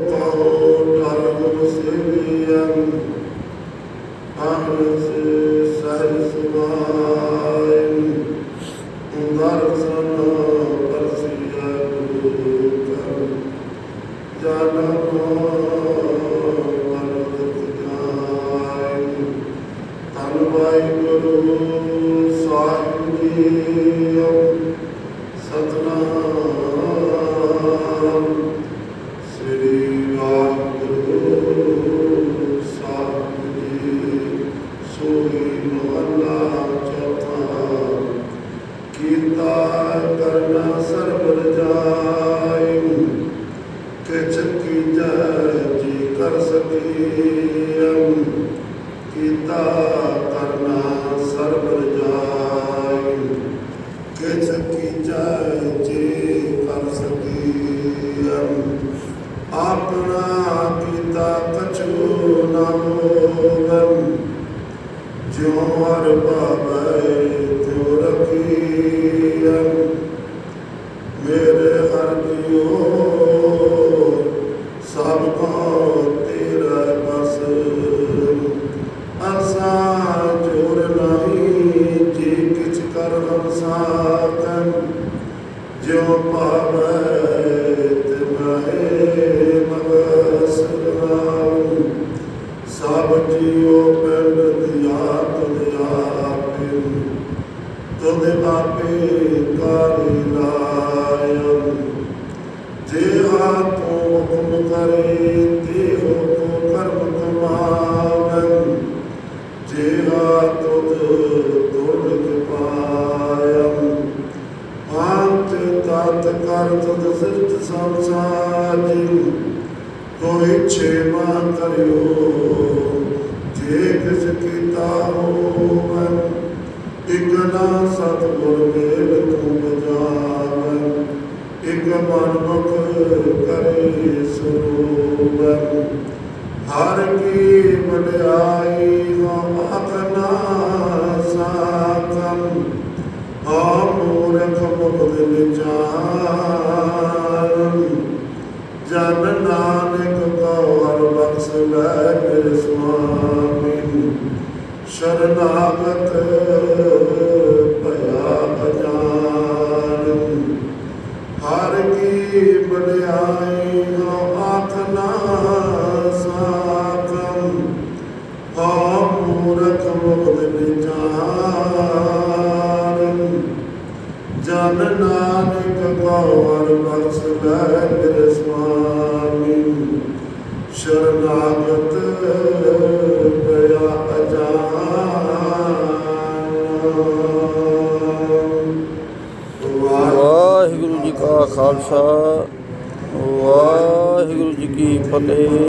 ਕਹੋ ਕੀਤਾ ਕਰਨਾ ਸਰਬ ਰਜਾਈ ਕਿਛ ਕੀਜੈ ਜੀ ਕਰ ਸਕੀਐ। ਆਪਣਾ ਕੀਤਾ ਕਛੂ ਨਾ ਹੋਵੈ ਜਿਉ ਹਰ ਭਾਵੈ ਅਸਾ ਜੋਰ ਨਹੀਂ ਜੀ ਕਿਛ ਕਰ ਹਮ ਸਾਕਨ ਜਿਉ ਭਾਵੈ ਤਿਵਹਿ ਮਗਸ ਸਭ ਜੀਓ ਪਿੰਡ ਦਿਆ ਤੁਧ ਆਪੇ ਤੁਧ ਆਪੇ ਕਾਰਿ ਲਾਇ ਜੇ ਹਾਥੋਂ ਹੁਕਮ ਕਰੇ ਮਨ ਮੁਖ ਕਰੇ ਸਰੂਵੈ ਹਰ ਕੀ ਵਡਿਆਈ ਹਮ ਆਖਨਾ ਸਾਖੰ ਆ ਮੂਰਖ ਮੁਕਤ ਵਿਚਾਰ ਜਨ ਨਾਨਕ ਕੋ ਹਰ ਬਖਸ਼ ਲੈ ਮੇਰੇ ਸੁਆਮੀ। ਸ਼ਰਨਾਗਤ ਭਇਆ ਅਜਾਨ ਹਰ ਕੀ ਬੜਾਈ ਜਨ ਨਾਨਕ ਗੌਰ ਬਖਸ਼ ਲੈ ਮੇਰੇ ਸੁਆਮੀ। ਸ਼ਰਨਾਗਤ ਪਿਆ ਅਜਾਨ। ਵਾਹਿਗੁਰੂ ਜੀ ਕਾ ਖਾਲਸਾ, ਵਾਹਿਗੁਰੂ ਜੀ ਕੀ ਫਤਿਹ।